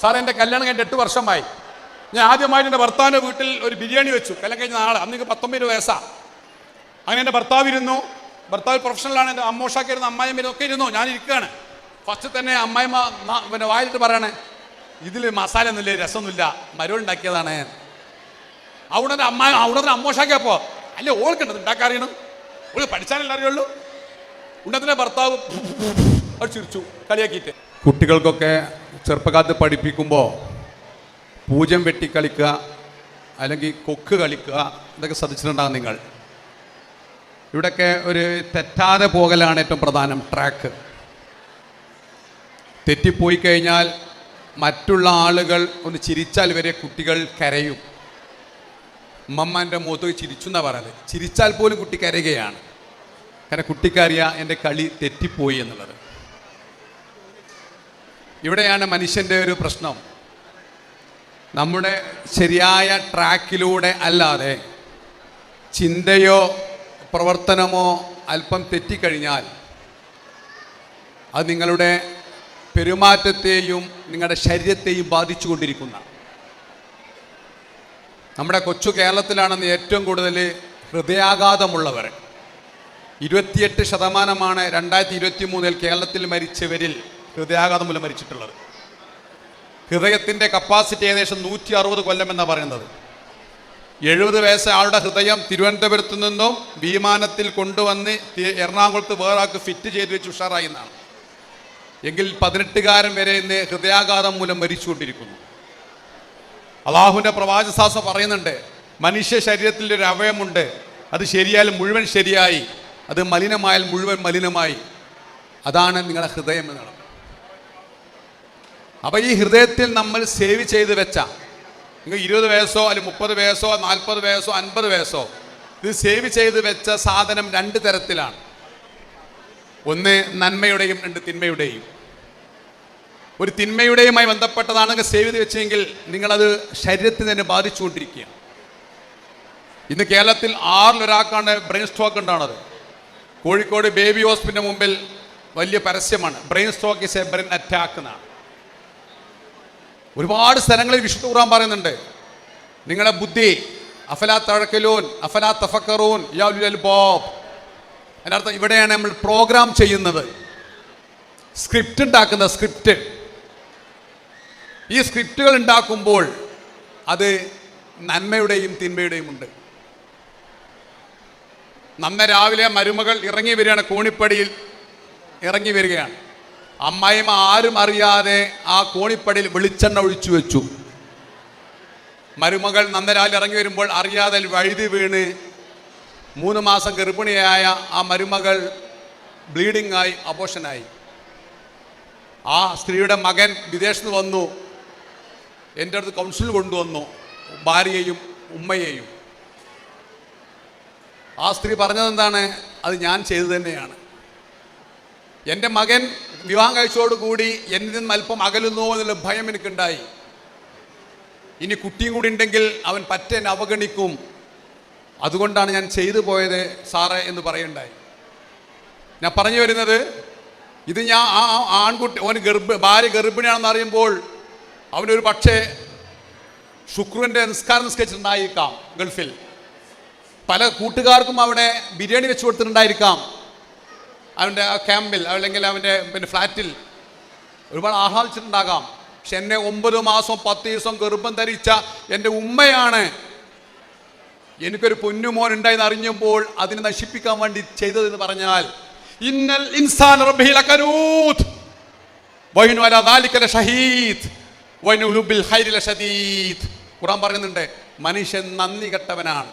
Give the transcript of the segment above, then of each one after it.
Sir എന്റെ കല്യാണം കഴിഞ്ഞ് എട്ട് വർഷമായി. ഞാൻ ആദ്യമായിട്ട് എന്റെ ഭർത്താവിന്റെ വീട്ടിൽ ഒരു ബിരിയാണി വെച്ചു. കല്യാണം കഴിഞ്ഞ നാളെ. അന്ന് എനിക്ക് പത്തൊമ്പത് വയസ്സാ. അങ്ങനെ എന്റെ ഭർത്താവ് ഇരുന്നു. ഭർത്താവ് പ്രൊഫഷണലാണ് എന്റെ അമ്മോഷാക്കി ഇരുന്നു. അമ്മായിമ്മ ഒക്കെ ഇരുന്നു. ഞാൻ ഇരിക്കുകയാണ്. ഫസ്റ്റ് തന്നെ അമ്മായിമ്മ പിന്നെ വായിലിട്ട് പറയണേ ഇതിൽ മസാല ഒന്നുമില്ല? രസമൊന്നുമില്ല. മരുവ് ഉണ്ടാക്കിയതാണ്. അവിടെ അമ്മ അവിടെ നിന്ന് അമ്മോഷാക്കിയപ്പോ അല്ലേ ഓൾക്കുണ്ടത് ഉണ്ടാക്കാറിയണം ഓൾ പഠിച്ചാലല്ലേ അറിയുള്ളൂ? ഉണ്ടത്തിന്റെ ഭർത്താവ് അത് ചിരിച്ചു. കളിയാക്കിയിട്ട്. കുട്ടികൾക്കൊക്കെ ചെറുപ്പകാലത്ത് പഠിപ്പിക്കുമ്പോൾ പൂജം വെട്ടി കളിക്കുക അല്ലെങ്കിൽ കൊക്ക് കളിക്കുക ഇതൊക്കെ ശ്രദ്ധിച്ചിട്ടുണ്ടാകും നിങ്ങൾ. ഇവിടെയൊക്കെ ഒരു തെറ്റാതെ പോകലാണ് ഏറ്റവും പ്രധാനം ട്രാക്ക് തെറ്റിപ്പോയി കഴിഞ്ഞാൽ മറ്റുള്ള ആളുകൾ ഒന്ന് ചിരിച്ചാൽ വരെ കുട്ടികൾ കരയും. ഉമ്മമ്മന്റെ മുഖത്ത് ചിരിച്ചു എന്നാണ് പറയുന്നത് ചിരിച്ചാൽ പോലും കുട്ടി കരയുകയാണ്. കാരണം കുട്ടിക്കറിയാം എന്റെ കളി തെറ്റിപ്പോയി എന്നുള്ളത്. ഇവിടെയാണ് മനുഷ്യന്റെ ഒരു പ്രശ്നം. നമ്മുടെ ശരിയായ ട്രാക്കിലൂടെ അല്ലാതെ ചിന്തയോ പ്രവർത്തനമോ അല്പം തെറ്റിക്കഴിഞ്ഞാൽ അത് നിങ്ങളുടെ പെരുമാറ്റത്തെയും നിങ്ങളുടെ ശരീരത്തെയും ബാധിച്ചുകൊണ്ടിരിക്കുന്ന നമ്മുടെ കൊച്ചു കേരളത്തിലാണെന്ന് ഏറ്റവും കൂടുതൽ ഹൃദയാഘാതമുള്ളവർ. ഇരുപത്തിയെട്ട് ശതമാനമാണ് രണ്ടായിരത്തി ഇരുപത്തി മൂന്നിൽ കേരളത്തിൽ മരിച്ചവരിൽ ഹൃദയാഘാതം മൂലം മരിച്ചിട്ടുള്ളത്. ഹൃദയത്തിന്റെ കപ്പാസിറ്റി ഏകദേശം നൂറ്റി അറുപത് കൊല്ലം എന്നാണ് പറയുന്നത്. എഴുപത് വയസ്സ് ആളുടെ ഹൃദയം തിരുവനന്തപുരത്ത് നിന്നും വിമാനത്തിൽ കൊണ്ടുവന്ന് എറണാകുളത്ത് വേറാൾക്ക് ഫിറ്റ് ചെയ്ത് വെച്ച് ഉഷാറായി എന്നാണ്. എങ്കിൽ പതിനെട്ടുകാരൻ വരെ ഇന്ന് ഹൃദയാഘാതം മൂലം മരിച്ചുകൊണ്ടിരിക്കുന്നു. അള്ളാഹുവിന്റെ പ്രവാചസാസം പറയുന്നുണ്ട് മനുഷ്യ ശരീരത്തിൽ ഒരു അവയമുണ്ട് അത് ശരിയായാൽ മുഴുവൻ ശരിയായി അത് മലിനമായാൽ മുഴുവൻ മലിനമായി. അതാണ് നിങ്ങളുടെ ഹൃദയം എന്നുള്ളത് അപ്പൊ ഈ ഹൃദയത്തിൽ നമ്മൾ സേവ് ചെയ്ത് വെച്ച. നിങ്ങൾ ഇരുപത് വയസ്സോ അല്ലെങ്കിൽ മുപ്പത് വയസ്സോ നാൽപ്പത് വയസ്സോ അൻപത് വയസ്സോ ഇത് സേവ് ചെയ്ത് വെച്ച സാധനം രണ്ട് തരത്തിലാണ്. ഒന്ന് നന്മയുടെയും രണ്ട് തിന്മയുടെയും. ഒരു തിന്മയുടെയുമായി ബന്ധപ്പെട്ടതാണെങ്കിൽ സേവ് ചെയ്ത് വെച്ചെങ്കിൽ നിങ്ങളത് ശരീരത്തിന് തന്നെ ബാധിച്ചുകൊണ്ടിരിക്കുകയാണ്. ഇന്ന് കേരളത്തിൽ ആറിലൊരാൾക്കാണ് ബ്രെയിൻ സ്ട്രോക്ക് ഉണ്ടാണത്. കോഴിക്കോട് ബേബി ഹോസ്പിറ്റലിന് മുമ്പിൽ വലിയ പരസ്യമാണ്. Brain stroke is a brain attack എന്നാണ്. ഒരുപാട് സ്ഥലങ്ങളിൽ വിശുദ്ധ ഖുർആൻ പറയുന്നുണ്ട്. നിങ്ങളുടെ ബുദ്ധി അഫലാ തഴക്കലൂൻ അഫലാ തഫക്കറൂൻ അൽബാബ്. അതിന്റെ അർത്ഥം ഇവിടെയാണ് നമ്മൾ പ്രോഗ്രാം ചെയ്യുന്നത്. സ്ക്രിപ്റ്റ് ഉണ്ടാക്കുന്ന സ്ക്രിപ്റ്റ് ഈ സ്ക്രിപ്റ്റുകൾ ഉണ്ടാക്കുമ്പോൾ അത് നന്മയുടെയും തിന്മയുടെയും ഉണ്ട്. നന്ന രാവിലെ മരുമകൾ ഇറങ്ങി വരികയാണ് കോണിപ്പടിയിൽ ഇറങ്ങി വരികയാണ്. അമ്മായിമ്മ ആരും അറിയാതെ ആ കോണിപ്പടിയിൽ വെളിച്ചെണ്ണ ഒഴിച്ചു വെച്ചു. മരുമകൾ നന്നരാൽ ഇറങ്ങി വരുമ്പോൾ അറിയാതെ വഴുതി വീണ് മൂന്ന് മാസം ഗർഭിണിയായ ആ മരുമകൾ ബ്ലീഡിംഗ് ആയി അബോഷനായി ആ സ്ത്രീയുടെ മകൻ വിദേശത്ത് വന്നു. എന്റെ അടുത്ത് കൗൺസിൽ കൊണ്ടുവന്നു ഭാര്യയെയും ഉമ്മയെയും. ആ സ്ത്രീ പറഞ്ഞതെന്താണ്? അത് ഞാൻ ചെയ്തു തന്നെയാണ്. എന്റെ മകൻ വിവാഹം കഴിച്ചതോടുകൂടി എന്നിൽ നിന്ന് അല്പം അകലുന്നു എന്നുള്ള ഭയം എനിക്കുണ്ടായി. ഇനി കുട്ടിയും കൂടി ഉണ്ടെങ്കിൽ അവൻ പറ്റേൻ അവഗണിക്കും. അതുകൊണ്ടാണ് ഞാൻ ചെയ്തു പോയത് സാറേ എന്ന് പറയണ്ടായി. ഞാൻ പറഞ്ഞു വരുന്നത് ഇത് ഞാൻ ആ ആൺകുട്ടി അവൻ ഗർഭ ഭാര്യ ഗർഭിണിയാണെന്ന് അറിയുമ്പോൾ അവനൊരു പക്ഷേ ശുക്രുവിന്റെ നിസ്കാരം നിസ്കരിച്ചിട്ടുണ്ടായിരിക്കാം ഗൾഫിൽ. പല കൂട്ടുകാർക്കും അവിടെ ബിരിയാണി വെച്ച് കൊടുത്തിട്ടുണ്ടായിരിക്കാം. അവന്റെ ആ ക്യാമ്പിൽ അല്ലെങ്കിൽ അവന്റെ പിന്നെ ഫ്ലാറ്റിൽ ഒരുപാട് ആഹ്ലാദിച്ചിട്ടുണ്ടാകാം. പക്ഷെ എന്നെ ഒമ്പത് മാസം പത്ത് ദിവസം ഗർഭം ധരിച്ച എന്റെ ഉമ്മയാണ്. എനിക്കൊരു പൊന്നുമോൻ ഉണ്ടായെന്ന് അറിഞ്ഞപ്പോൾ അതിനെ നശിപ്പിക്കാൻ വേണ്ടി ചെയ്തതെന്ന് പറഞ്ഞാൽ ഇന്നൽ ഇൻസാൻ ഖുർആൻ പറയുന്നുണ്ട് മനുഷ്യൻ നന്ദി കെട്ടവനാണ്.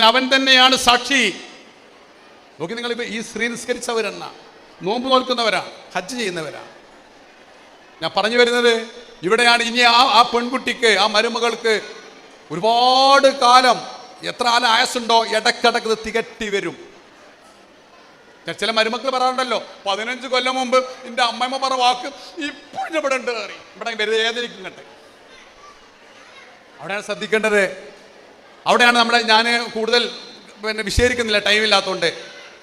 അവൻ തന്നെയാണ് സാക്ഷി. നോക്കി നിങ്ങൾ ഈ സ്ത്രീ നിസ്കരിച്ചവരെണ്ണ നോമ്പ് നോൽക്കുന്നവരാ ഹജ്ജ് ചെയ്യുന്നവരാ. ഞാൻ പറഞ്ഞു വരുന്നത് ഇവിടെയാണ് ഇനി ആ ആ പെൺകുട്ടിക്ക് ആ മരുമകൾക്ക് ഒരുപാട് കാലം എത്ര കാലം ആയസുണ്ടോ ഇടക്കിടക്ക് ഇത് തികട്ടി വരും. ചില മരുമക്കൾ പറയാറുണ്ടല്ലോ പതിനഞ്ച് കൊല്ലം മുമ്പ് എന്റെ അമ്മമ്മ പറ വാക്ക് ഇപ്പോഴും ഇവിടെ ഉണ്ട് കയറി ഇവിടെ വെറുതെ ഏതിരിക്കും കണ്ടെ അവിടെയാണ് ശ്രദ്ധിക്കേണ്ടത്. അവിടെയാണ് നമ്മുടെ ഞാൻ കൂടുതൽ പിന്നെ വിശേഷിക്കുന്നില്ല ടൈമില്ലാത്തതുകൊണ്ട്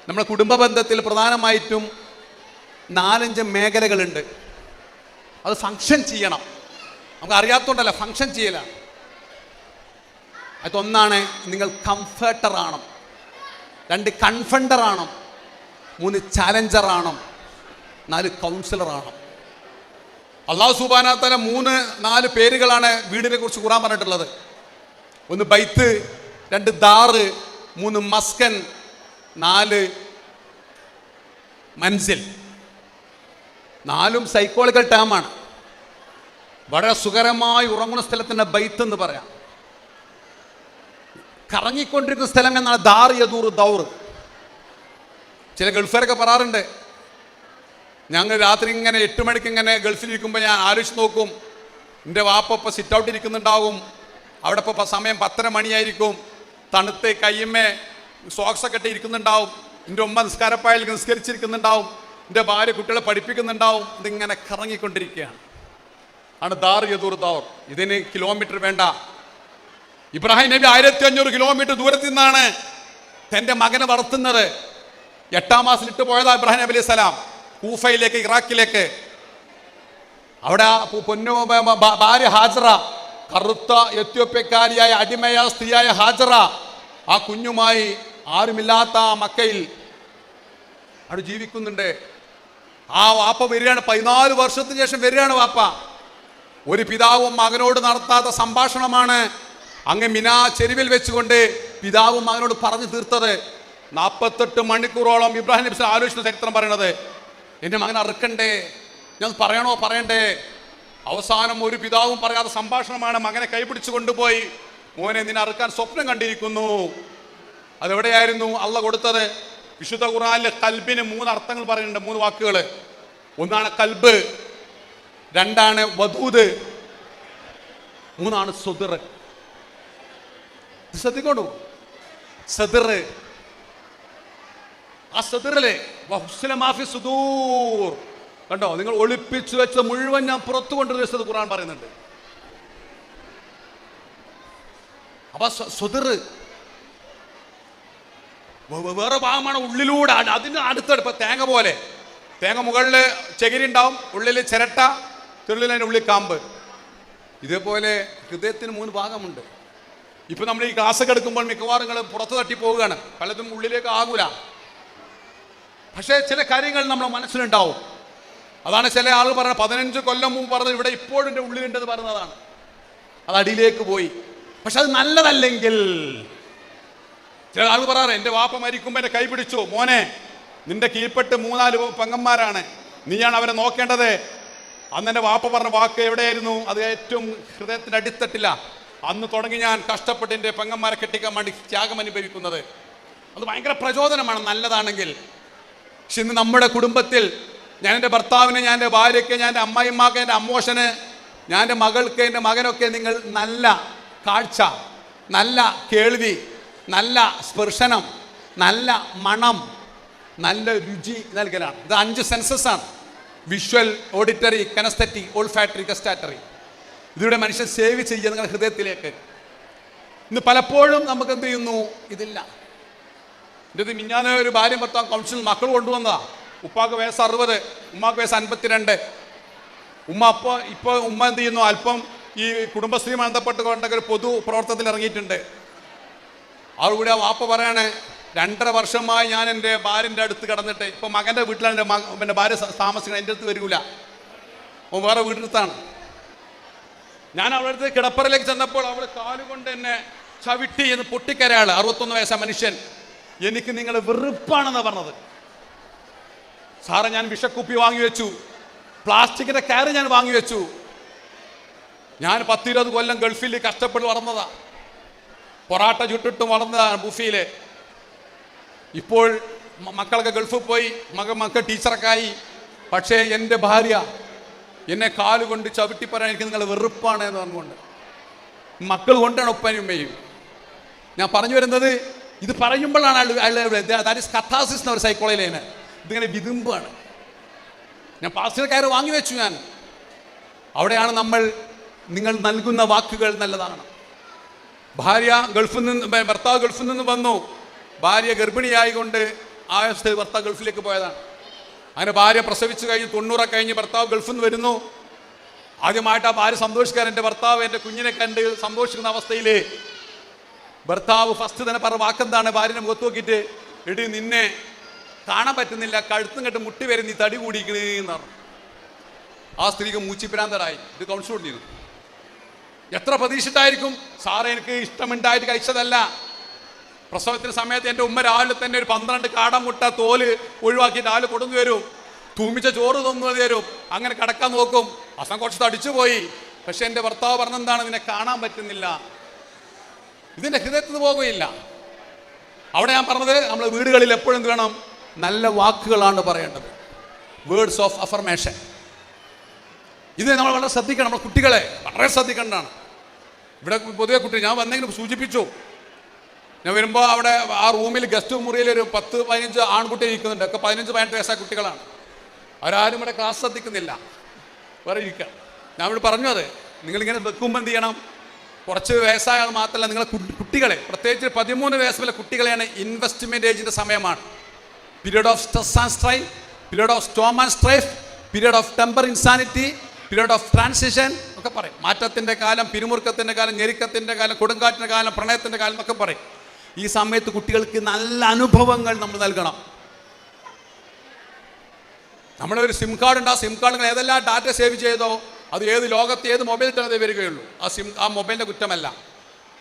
നമ്മുടെ കുടുംബ ബന്ധത്തിൽ പ്രധാനമായിട്ടും നാലഞ്ച് മേഖലകളുണ്ട്. അത് ഫങ്ഷൻ ചെയ്യണം. നമുക്ക് അറിയാത്തോണ്ടല്ല ഫങ്ഷൻ ചെയ്യല. അതൊന്നാണ് നിങ്ങൾ കംഫർട്ടർ ആണോ രണ്ട് കൺഫണ്ടർ ആണോ മൂന്ന് ചാലഞ്ചർ ആണോ നാല് കൗൺസിലർ ആണോ അള്ളാഹു സുബാനാത്തല മൂന്ന് നാല് പേരുകളാണ് വീടിനെ കുറിച്ച് കുറാൻ പറഞ്ഞിട്ടുള്ളത്. ഒന്ന് ബൈത്ത് രണ്ട് ദാറ് മൂന്ന് മസ്കൻ നാല് മൻസിൽ. നാലും സൈക്കോളജിക്കൽ ടേമാണ് വളരെ സുഖകരമായി ഉറങ്ങുന്ന സ്ഥലത്തിന്റെ ബൈത്ത് എന്ന് പറയാം. കറങ്ങിക്കൊണ്ടിരിക്കുന്ന സ്ഥലം എന്നാണ് ദാർ യദൂർ ദൗർ. ചില ഗൾഫുകാരൊക്കെ പറയാറുണ്ട് ഞങ്ങൾ രാത്രി ഇങ്ങനെ എട്ട് മണിക്ക് ഇങ്ങനെ ഗൾഫിലിരിക്കുമ്പോൾ ഞാൻ ആലോചിച്ച് നോക്കും. എന്റെ വാപ്പ സിറ്റ് ഔട്ട് ഇരിക്കുന്നുണ്ടാവും. അവിടെ ഇപ്പോൾ സമയം പത്തര മണിയായിരിക്കും. തണുത്ത് കയ്യമ്മേ സോക്സ് ഒക്കെ ഇട്ട് ഇരിക്കുന്നുണ്ടാവും. എന്റെ ഉമ്മ നിസ്കാരപ്പായൽ നിസ്കരിച്ചിരിക്കുന്നുണ്ടാവും. എന്റെ ഭാര്യ കുട്ടികളെ പഠിപ്പിക്കുന്നുണ്ടാവും. ഇതിങ്ങനെ കറങ്ങിക്കൊണ്ടിരിക്കുകയാണ്. ആണ് ദാർ യദൂർ ദൗർ. ഇതിന് കിലോമീറ്റർ വേണ്ട. ഇബ്രാഹിം നബി ആയിരത്തി അഞ്ഞൂറ് കിലോമീറ്റർ ദൂരത്തിൽ നിന്നാണ് തന്റെ മകനെ വളർത്തുന്നത്. എട്ടാം മാസം ഇട്ട് പോയതാ ഇബ്രാഹിം നബി അലൈഹി സ്വലാം. കൂഫയിലേക്ക് ഇറാഖിലേക്ക്. അവിടെ പൊന്നു ഭാര്യ ഹാജറ. കറുത്ത എത്യോപ്യക്കാരിയായ അടിമയായ സ്ത്രീയായ ഹാജറ. ആ കുഞ്ഞുമായി ആരുമില്ലാത്ത ആ മക്കയിൽ അവിടെ ജീവിക്കുന്നുണ്ട്. ആ വാപ്പ വരികയാണ്. പതിനാല് വർഷത്തിന് ശേഷം വരികയാണ് വാപ്പ. ഒരു പിതാവും മകനോട് നടത്താത്ത സംഭാഷണമാണ് അങ്ങ് മിനാ ചെരുവിൽ വെച്ചുകൊണ്ട് പിതാവും മകനോട് പറഞ്ഞു തീർത്തത്. നാൽപ്പത്തെട്ട് മണിക്കൂറോളം ഇബ്രാഹിം നബ്സ് ആലോചിച്ച ചരിത്രം പറയണത്. എന്റെ മകൻ അറുക്കണ്ടേ? ഞാൻ പറയണോ പറയണ്ടേ? അവസാനം ഒരു പിതാവും പറയാത്ത സംഭാഷണമാണ് മകനെ കൈപിടിച്ചു കൊണ്ടുപോയി. മോനെ നിന്നെ അറുക്കാൻ സ്വപ്നം കണ്ടിരിക്കുന്നു. അതെവിടെയായിരുന്നു അള്ള കൊടുത്തത്? വിശുദ്ധ ഖുറാനിലെ കൽബിന് മൂന്ന് അർത്ഥങ്ങൾ പറയുന്നുണ്ട് മൂന്ന് വാക്കുകൾ. ഒന്നാണ് കൽബ് രണ്ടാണ് വധൂത് മൂന്നാണ് സുതിർ ശ്രദ്ധിക്കോണ്ടു സദിർ ആ സുദൂർ. കണ്ടോ? നിങ്ങൾ ഒളിപ്പിച്ചു വെച്ച മുഴുവൻ ഞാൻ പുറത്തു കൊണ്ടുവരുന്നത് ഖുറാൻ പറയുന്നുണ്ട്. അപ്പൊ സുതിർ വേറെ ഭാഗമാണ് ഉള്ളിലൂടെ അതിന് അടുത്തടുപ്പ് ഇപ്പൊ തേങ്ങ പോലെ. തേങ്ങ മുകളിൽ ചകിരി ഉണ്ടാവും ഉള്ളിൽ ചിരട്ട തുള്ളിൽ അതിന്റെ ഉള്ളിൽ കാമ്പ്. ഇതേപോലെ ഹൃദയത്തിന് മൂന്ന് ഭാഗമുണ്ട്. ഇപ്പൊ നമ്മൾ ഈ ക്ലാസ് ഒക്കെ എടുക്കുമ്പോൾ മിക്കവാറും നിങ്ങൾ പുറത്ത് തട്ടി പോവുകയാണ്. പലതും ഉള്ളിലേക്ക് ആകൂല. പക്ഷേ ചില കാര്യങ്ങൾ നമ്മുടെ മനസ്സിലുണ്ടാവും. അതാണ് ചില ആൾ പറഞ്ഞത് പതിനഞ്ച് കൊല്ലം മുമ്പ് പറഞ്ഞത് ഇവിടെ ഇപ്പോഴും എന്റെ ഉള്ളിലുണ്ടെന്ന് പറഞ്ഞതാണ്. അത് അടിയിലേക്ക് പോയി. പക്ഷെ അത് നല്ലതല്ലെങ്കിൽ ചില ആൾ പറയാറ് എന്റെ വാപ്പ മരിക്കുമ്പോൾ എന്റെ കൈ പിടിച്ചു മോനെ നിന്റെ കീഴ്പ്പെട്ട് മൂന്നാൽ പെങ്ങന്മാരാണ്. നീയാണ് അവരെ നോക്കേണ്ടത്. അന്ന് എന്റെ വാപ്പ പറഞ്ഞ വാക്ക് എവിടെയായിരുന്നു? അത് ഏറ്റവും ഹൃദയത്തിന്റെ അടിത്തട്ടില്ല അന്ന് തുടങ്ങി ഞാൻ കഷ്ടപ്പെട്ട് എന്റെ പെങ്ങന്മാരെ കെട്ടിക്കാൻ വേണ്ടി ത്യാഗം അനുഭവിക്കുന്നത്. അത് ഭയങ്കര പ്രചോദനമാണ് നല്ലതാണെങ്കിൽ. പക്ഷെ ഇന്ന് നമ്മുടെ കുടുംബത്തിൽ ഞാൻ എന്റെ ഭർത്താവിനെ ഞാൻ എന്റെ ഭാര്യയ്ക്ക് ഞാൻ എന്റെ അമ്മായിമാക്ക് എന്റെ അമ്മോഷന് ഞാൻ എന്റെ മകൾക്ക് എന്റെ മകനൊക്കെ നിങ്ങൾ നല്ല കാഴ്ച നല്ല കേൾവി നല്ല സ്പർശനം നല്ല മണം നല്ല രുചി നൽകലാണ്. ഇത് അഞ്ച് സെൻസസ് ആണ്. Visual auditory kinesthetic olfactory gustatory ഇതിലൂടെ മനുഷ്യൻ സേവ് ചെയ്യുക നിങ്ങളുടെ ഹൃദയത്തിലേക്ക്. ഇന്ന് പലപ്പോഴും നമുക്ക് എന്ത് ചെയ്യുന്നു? ഇതില്ല. എന്റെ ഇത് മിഞ്ഞാന ഒരു ഭാര്യ ഭർത്താവ് കൗൺസിൽ മക്കൾ കൊണ്ടുവന്നതാ. ഉപ്പാക്ക് വയസ്സ് അറുപത് ഉമ്മാക്ക് വയസ്സ് അൻപത്തിരണ്ട്. ഉമ്മ അപ്പോൾ ഇപ്പോൾ ഉമ്മ എന്ത് ചെയ്യുന്നു? അല്പം ഈ കുടുംബശ്രീ ബന്ധപ്പെട്ട് കൊണ്ടൊക്കെ ഒരു പൊതു പ്രവർത്തനത്തിൽ ഇറങ്ങിയിട്ടുണ്ട്. അവർ കൂടെ ആ വാപ്പ പറയാണ് രണ്ടര വർഷമായി ഞാൻ എന്റെ ഭാര്യന്റെ അടുത്ത് കിടന്നിട്ട് ഇപ്പൊ മകന്റെ വീട്ടിലാണ് എന്റെ എന്റെ ഭാര്യ താമസിക്കുന്നത് എന്റെ അടുത്ത് വരില്ല. വേറെ വീട്ടിലത്താണ്. ഞാൻ അവളുടെ അടുത്ത് കിടപ്പറയിലേക്ക് ചെന്നപ്പോൾ അവൾ കാലുകൊണ്ട് എന്നെ ചവിട്ടി എന്ന് പൊട്ടിക്കരയാൾ അറുപത്തൊന്ന് വയസ്സ മനുഷ്യൻ. എനിക്ക് നിങ്ങൾ വെറുപ്പാണെന്ന് പറഞ്ഞത്. സാറേ ഞാൻ വിഷക്കുപ്പി വാങ്ങി വെച്ചു. പ്ലാസ്റ്റിക്കിന്റെ കയറ് ഞാൻ വാങ്ങി വെച്ചു. ഞാൻ പത്തിരുപത് കൊല്ലം ഗൾഫിൽ കഷ്ടപ്പെട്ട് വളർന്നതാ. പൊറാട്ട ചുട്ടിട്ട് വളർന്നതാണ് ബുഫിയിൽ ഇപ്പോൾ മക്കളൊക്കെ ഗൾഫിൽ പോയി മക മക്കൾ ടീച്ചറൊക്കെ പക്ഷേ എന്റെ ഭാര്യ എന്നെ കാലുകൊണ്ട് ചവിട്ടി പറയാൻ എനിക്ക് നിങ്ങൾ വെറുപ്പാണ് എന്ന് പറഞ്ഞുകൊണ്ട്. മക്കൾ കൊണ്ടാണ് ഒപ്പനും ഉമ്മയും. ഞാൻ പറഞ്ഞു വരുന്നത് ഇത് പറയുമ്പോഴാണ് ദാറ്റ് ഇസ് കഥാസിസ് എന്ന ഒരു സൈക്കോളജിയിലേന് ഇതിങ്ങനെ വിതുമ്പാണ്. ഞാൻ കയറി വാങ്ങി വെച്ചു ഞാൻ. അവിടെയാണ് നമ്മൾ നിങ്ങൾ നൽകുന്ന വാക്കുകൾ നല്ലതാണ്. ഭാര്യ ഗൾഫിൽ നിന്ന് ഭർത്താവ് ഗൾഫിൽ നിന്ന് വന്നു. ഭാര്യ ഗർഭിണിയായിക്കൊണ്ട് ആ സ്ഥിതി ഭർത്താവ് ഗൾഫിലേക്ക് പോയതാണ്. അങ്ങനെ ഭാര്യ പ്രസവിച്ചു കഴിഞ്ഞ് തൊണ്ണൂറൊക്കെ കഴിഞ്ഞ് ഭർത്താവ് ഗൾഫിൽ നിന്ന് വരുന്നു. ആദ്യമായിട്ട് ആ ഭാര്യ സന്തോഷിക്കാൻ എന്റെ ഭർത്താവ് എന്റെ കുഞ്ഞിനെ കണ്ട് സന്തോഷിക്കുന്ന അവസ്ഥയിൽ ഭർത്താവ് ഫസ്റ്റ് തന്നെ പറഞ്ഞ വാക്കെന്താണ്? ഭാര്യനെ മുഖത്ത് നോക്കിയിട്ട് എടി നിന്നെ കാണാൻ പറ്റുന്നില്ല കഴുത്തും കെട്ട് മുട്ടി വരെ നീ തടി കൂടിക്കണേന്ന് പറഞ്ഞു. ആ സ്ത്രീക്ക് മൂച്ചിപ്പിരാന്തരായി. ഇത് കൗൺസിൽ ചെയ്തു. എത്ര പ്രതീക്ഷിച്ചായിരിക്കും സാറേ എനിക്ക് ഇഷ്ടമുണ്ടായിട്ട് കഴിച്ചതല്ല. പ്രസവത്തിന് സമയത്ത് എന്റെ ഉമ്മ രാവിലെ തന്നെ ഒരു പന്ത്രണ്ട് കാടമുട്ട തോൽ ഒഴിവാക്കി രാവിലെ കൊടുന്നു തരും. തൂമിച്ച ചോറ് തന്നു തരും. അങ്ങനെ കിടക്കാൻ നോക്കും. അസം കുറച്ച് തടിച്ചു പോയി. പക്ഷെ എന്റെ ഭർത്താവ് പറഞ്ഞെന്താണ് നിന്നെ കാണാൻ പറ്റുന്നില്ല. ഇതിന്റെ ഹൃദയത്തിൽ നിന്ന് പോകുകയില്ല. അവിടെ ഞാൻ പറഞ്ഞത് നമ്മൾ വീടുകളിൽ എപ്പോഴും വേണം നല്ല വാക്കുകളാണ് പറയേണ്ടത്. വേർഡ്സ് ഓഫ് അഫർമേഷൻ ഇത് നമ്മൾ വളരെ ശ്രദ്ധിക്കണം നമ്മുടെ കുട്ടികളെ വളരെ ശ്രദ്ധിക്കേണ്ടതാണ്. ഇവിടെ പൊതുവെ കുട്ടി ഞാൻ വന്നെങ്കിലും സൂചിപ്പിച്ചു. ഞാൻ വരുമ്പോൾ അവിടെ ആ റൂമിൽ ഗസ്റ്റ് മുറിയിൽ ഒരു പത്ത് പതിനഞ്ച് ആൺകുട്ടി ഇരിക്കുന്നുണ്ട്. ഒക്കെ പതിനഞ്ച് പതിനെട്ട് വയസ്സായ കുട്ടികളാണ്. അവരാരും ഇവിടെ ക്ലാസ് ശ്രദ്ധിക്കുന്നില്ല. വേറെ ഇരിക്കുക ഞാൻ ഇവിടെ പറഞ്ഞു അത്. നിങ്ങളിങ്ങനെ വെക്കുമ്പോൾ എന്ത് ചെയ്യണം? കുറച്ച് വയസ്സായ മാത്രമല്ല നിങ്ങളെ കുട്ടികളെ പ്രത്യേകിച്ച് പതിമൂന്ന് വയസ്സുള്ള കുട്ടികളെയാണ് ഇൻവെസ്റ്റ്മെന്റ് ഏജിന്റെ സമയമാണ്. Period of stress and strife period of storm and strife period of temper insanity period of transition ഒക്കെ പറയും. മാറ്റത്തിന്റെ കാലം പിരിമുറുക്കത്തിന്റെ കാലം ഞെരുക്കത്തിന്റെ കാലം കൊടുങ്കാറ്റിന്റെ കാലം പ്രണയത്തിന്റെ കാലം എന്നൊക്കെ പറയും. ഈ സമയത്ത് കുട്ടികൾക്ക് നല്ല അനുഭവങ്ങൾ നമ്മൾ നൽകണം. നമ്മുടെ ഒരു സിം കാർഡ് ഉണ്ട്. ആ സിം കാർഡുകൾ ഏതെല്ലാം ഡാറ്റ സേവ് ചെയ്തോ അത് ഏത് ലോകത്ത് ഏത് മൊബൈൽ തന്നെ വരികയുള്ളൂ. ആ സിം ആ മൊബൈലിന്റെ കുറ്റമല്ല.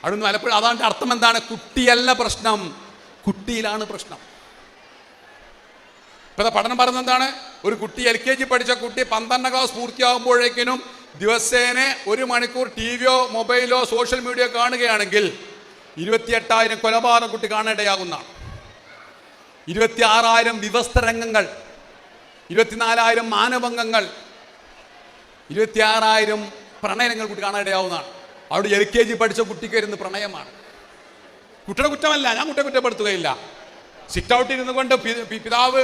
അവിടുന്ന് പലപ്പോഴും അതാണ് അർത്ഥം എന്താണ്? കുട്ടിയല്ല പ്രശ്നം. കുട്ടിയിലാണ് പ്രശ്നം. ഇപ്പോഴത്തെ പഠനം പറയുന്നത് എന്താണ്? ഒരു കുട്ടി എൽ കെ ജി പഠിച്ച കുട്ടി പന്ത്രണ്ടാം ക്ലാസ് പൂർത്തിയാകുമ്പോഴേക്കിനും ദിവസേന ഒരു മണിക്കൂർ ടി വിയോ മൊബൈലോ സോഷ്യൽ മീഡിയയോ കാണുകയാണെങ്കിൽ ഇരുപത്തിയെട്ടായിരം കൊലപാതകം കുട്ടി കാണേണ്ടയാകുന്നതാണ്. ഇരുപത്തി ആറായിരം വിവസ്ത്ര രംഗങ്ങൾ ഇരുപത്തിനാലായിരം മാനഭംഗങ്ങൾ ഇരുപത്തിയാറായിരം പ്രണയങ്ങൾ കുട്ടി കാണാനിടയാവുന്നതാണ് അവിടെ എൽ കെ ജി പഠിച്ച കുട്ടിക്ക് വരുന്ന പ്രണയമാണ്. കുട്ടിയുടെ കുറ്റമല്ല ഞാൻ കുട്ടിയെ കുറ്റപ്പെടുത്തുകയില്ല. സിറ്റ് ഔട്ട് ഇരുന്നുകൊണ്ട് പിതാവ്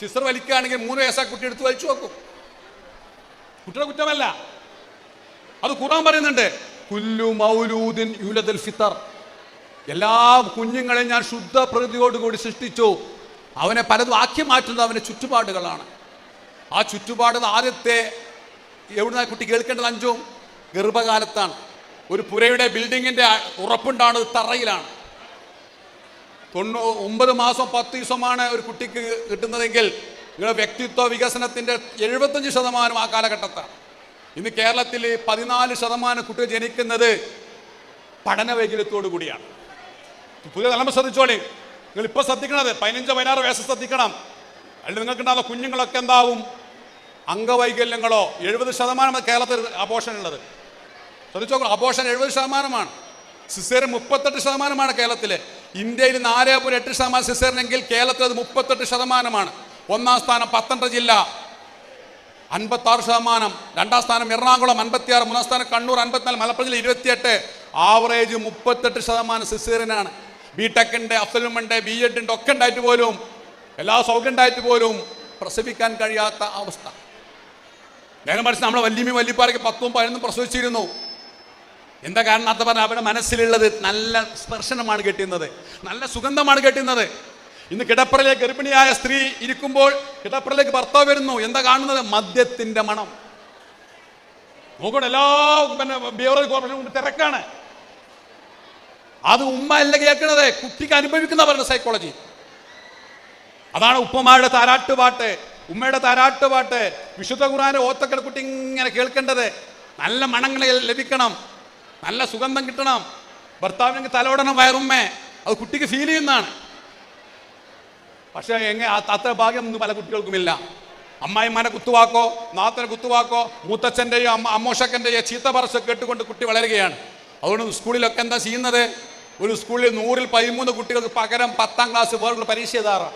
സിസ്റ്റർ വലിക്കുകയാണെങ്കിൽ മൂന്ന് വയസ്സാ കുട്ടി എടുത്ത് വലിച്ചു നോക്കും കുട്ടിയുടെ കുറ്റമല്ല. അത് ഖുറാൻ പറയുന്നുണ്ട് കുല്ലു മൗലൂദിൻ യുലദുൽ ഫിത്തർ. എല്ലാ കുഞ്ഞുങ്ങളെയും ഞാൻ ശുദ്ധ പ്രകൃതിയോടുകൂടി സൃഷ്ടിച്ചു. അവനെ പലതും ആക്കി മാറ്റുന്നത് അവന്റെ ചുറ്റുപാടുകളാണ്. ആ ചുറ്റുപാട് ആദ്യത്തെ എവിടുന്ന കുട്ടി കേൾക്കേണ്ടത് അഞ്ചും? ഗർഭകാലത്താണ്. ഒരു പുരയുടെ ബിൽഡിങ്ങിന്റെ ഉറപ്പുണ്ടാണ് തറയിലാണ്. തൊണ്ണൂ ഒമ്പത് മാസം പത്ത് ദിവസമാണ് ഒരു കുട്ടിക്ക് കിട്ടുന്നതെങ്കിൽ നിങ്ങളുടെ വ്യക്തിത്വ വികസനത്തിന്റെ എഴുപത്തഞ്ച് ശതമാനം ആ കാലഘട്ടത്താണ്. ഇന്ന് കേരളത്തിൽ പതിനാല് ശതമാനം കുട്ടികൾ ജനിക്കുന്നത് പഠന വൈകല്യത്തോടു കൂടിയാണ്. പുതിയ തലമുറ ശ്രദ്ധിച്ചോളി. നിങ്ങൾ ഇപ്പോൾ ശ്രദ്ധിക്കണത് പതിനഞ്ച് പതിനാറ് വയസ്സ് ശ്രദ്ധിക്കണം. അല്ലെങ്കിൽ നിങ്ങൾക്കുണ്ടാകുന്ന കുഞ്ഞുങ്ങളൊക്കെ എന്താവും? അംഗവൈകല്യങ്ങളോ? എഴുപത് ശതമാനം കേരളത്തിൽ അപോഷൻ ഉള്ളത്. ശ്രദ്ധിച്ചോക്കണം. അപോഷൻ എഴുപത് ശതമാനമാണ്. സിസേർ മുപ്പത്തെട്ട് ശതമാനമാണ് കേരളത്തിൽ ഇന്ത്യയിൽ നാല് പോയിന്റ് എട്ട് ശതമാനം സിസേറിനെങ്കിൽ കേരളത്തിൽ അത് മുപ്പത്തെട്ട് ശതമാനമാണ്. ഒന്നാം സ്ഥാനം പത്തനംതിട്ട ജില്ല. അൻപത്തി ആറ് ശതമാനം. രണ്ടാം സ്ഥാനം എറണാകുളം അൻപത്തിയാറ്. മൂന്നാം സ്ഥാനം കണ്ണൂർ അൻപത്തിനാല്. മലപ്പുറം ജില്ല ഇരുപത്തിയെട്ട്. ആവറേജ് മുപ്പത്തെട്ട് ശതമാനം സിസേറിനാണ് ബി ടെക്കിന്റെ അഫ്സലുമുണ്ട് ബി എഡ് ഉണ്ട് ഒക്കെ ഉണ്ടായിട്ട് പോലും എല്ലാ സൗകര്യം ഉണ്ടായിട്ട് പോലും പ്രസവിക്കാൻ കഴിയാത്ത അവസ്ഥ. നേരെ മറിച്ച് നമ്മളെ വല്യമ്മയും വല്യപ്പാറയ്ക്ക് പത്തും പതിനൊന്നും പ്രസവിച്ചിരുന്നു. എന്താ കാരണം അത് പറഞ്ഞാൽ അവരുടെ മനസ്സിലുള്ളത് നല്ല സ്പർശനമാണ് കെട്ടുന്നത് നല്ല സുഗന്ധമാണ് കെട്ടുന്നത് ഇന്ന് കിടപ്പറയിലെ ഗർഭിണിയായ സ്ത്രീ ഇരിക്കുമ്പോൾ കിടപ്പറയിലേക്ക് ഭർത്താവ് വരുന്നു. എന്താ കാണുന്നത്? മദ്യത്തിന്റെ മണം. നോക്കട്ടെ എല്ലാ പിന്നെ ബിയറേജ് കോർപ്പറേഷൻ തിരക്കാണ്. അത് ഉമ്മ അല്ല കേൾക്കണത് കുട്ടിക്ക് അനുഭവിക്കുന്നവരുടെ സൈക്കോളജി അതാണ് ഉപ്പമാരുടെ താരാട്ടുപാട്ട്. ഉമ്മയുടെ താരാട്ടുപാട്ട്. വിശുദ്ധ ഖുറാന്റെ ഓത്തക്കട കുട്ടി ഇങ്ങനെ കേൾക്കേണ്ടത്. നല്ല മണങ്ങൾ ലഭിക്കണം. നല്ല സുഗന്ധം കിട്ടണം. ഭർത്താവിനെ തലോടണം വയറുമ്മേ. അത് കുട്ടിക്ക് ഫീൽ ചെയ്യുന്നതാണ്. പക്ഷേ എങ്ങനെ അത്ര ഭാഗ്യം ഒന്നും പല കുട്ടികൾക്കുമില്ല. അമ്മായിമാരെ കുത്തുവാക്കോ നാത്തനെ കുത്തുവാക്കോ മൂത്തച്ഛന്റെയോ അമ്മ അമ്മോഷക്കന്റെയോ ചീത്ത പറച്ച് കേട്ടുകൊണ്ട് കുട്ടി വളരുകയാണ്. അതുകൊണ്ട് സ്കൂളിലൊക്കെ എന്താ ചെയ്യുന്നത്? ഒരു സ്കൂളിൽ നൂറിൽ പതിമൂന്ന് കുട്ടികൾക്ക് പകരം പത്താം ക്ലാസ് വേറൊരു പരീക്ഷ എഴുതാറാണ്